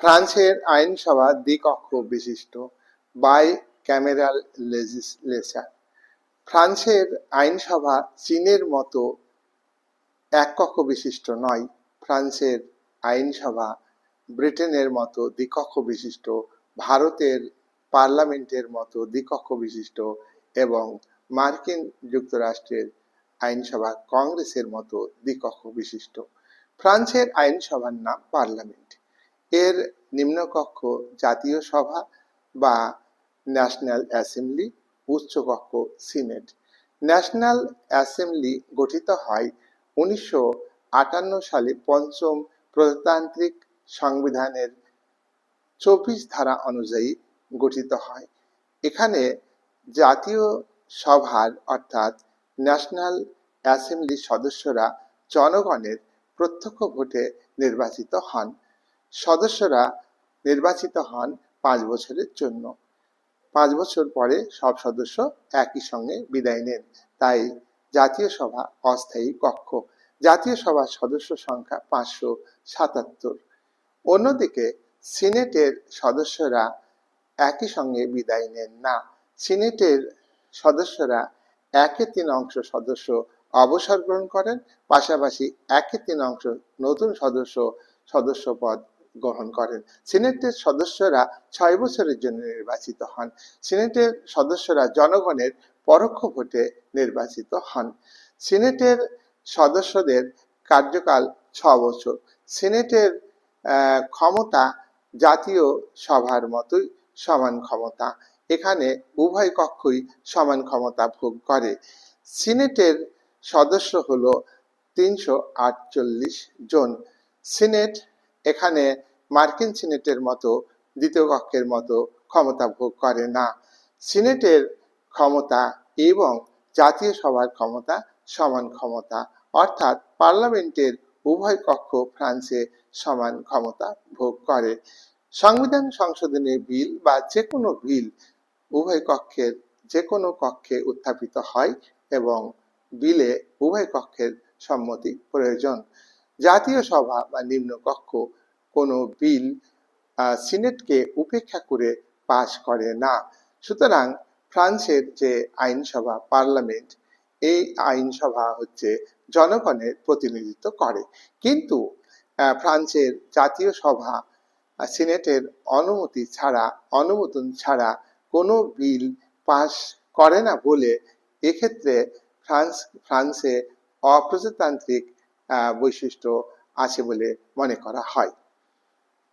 ফ্রান্সের আইনসভা দ্বিকক্ষ বিশিষ্ট বাই ক্যামেরাল লেজিসলেচার ফ্রান্সের আইনসভা চীনের মতো এক কক্ষ বিশিষ্ট নয়, ফ্রান্সের আইনসভা ব্রিটেনের মতো দ্বিকক্ষ বিশিষ্ট, ভারতের পার্লামেন্টের মতো দ্বিকক্ষ বিশিষ্ট এবং মার্কিন যুক্তরাষ্ট্রের আইনসভা কংগ্রেসের মতো দ্বিকক্ষ বিশিষ্ট। ফ্রান্সের আইনসভার নাম পার্লামেন্ট। এর নিম্নকক্ষ জাতীয় সভা বা ন্যাশনাল অ্যাসেম্বলি, উচ্চকক্ষ, সিনেট। ন্যাশনাল অ্যাসেম্বলি গঠিত হয় উনিশশো আটান্ন সালে পঞ্চম প্রজাতান্ত্রিক সংবিধানের চব্বিশ ধারা অনুযায়ী গঠিত হয়। এখানে জাতীয় সভার অর্থাৎ ন্যাশনাল অ্যাসেম্বলির সদস্যরা জনগণের প্রত্যক্ষ ভোটে নির্বাচিত হন। সদস্যরা নির্বাচিত হন পাঁচ বছরের জন্য। পাঁচ বছর পরে সব সদস্য একই সঙ্গে বিদায় নেন। তাই জাতীয় সভা অস্থায়ী কক্ষ। জাতীয় সভার সদস্য সংখ্যা পাঁচশো সাতাত্তর। অন্যদিকে সিনেটের সদস্যরা একই সঙ্গে বিদায় নেন না। সিনেটের সদস্যরা একে তিন অংশ সদস্য অবসর গ্রহণ করেন। পাশাপাশি একে তিন অংশ নতুন সদস্য সদস্য পদ গ্রহণ করেন। সিনেটের সদস্যরা ছয় বছরের জন্য নির্বাচিত হন। সিনেটের সদস্যরা জনগণের পরোক্ষ ভোটে নির্বাচিত হন। সিনেটের সদস্যদের কার্যকাল ছ বছর। সিনেটের ক্ষমতা জাতীয় সভার মতোই সমান ক্ষমতা। এখানে উভয় কক্ষই সমান ক্ষমতা ভোগ করে। সিনেটের সদস্য হলো তিনশো জন। সিনেট এখানে মার্কিন সিনেটের মতো, দ্বিতীয় কক্ষের মতো ক্ষমতা ভোগ করে না। সিনেটের ক্ষমতা এবং জাতীয় সভার ক্ষমতা সমান ক্ষমতা, অর্থাৎ পার্লামেন্টের উভয় কক্ষ ফ্রান্সে সমান ক্ষমতা ভোগ করে। সংবিধান সংশোধনী বিল বা যে কোনো বিল উভয় কক্ষের যে কোনো কক্ষে উত্থাপিত হয় এবং বিলে উভয় কক্ষের সম্মতি প্রয়োজন। জাতীয় সভা বা নিম্নকক্ষ কোনো বিল সিনেটকে উপেক্ষা করে পাশ করে না। সুতরাং ফ্রান্সের যে আইনসভা, পার্লামেন্ট, এই আইনসভা হচ্ছে জনগণের প্রতিনিধিত্ব করে। কিন্তু ফ্রান্সের জাতীয় সভা সিনেটের অনুমতি ছাড়া, অনুমোদন ছাড়া কোনো বিল পাস করে না বলে এক্ষেত্রে ফ্রান্স, ফ্রান্সে অপ্রজাতান্ত্রিক বৈশিষ্ট্য আছে বলে মনে করা হয়।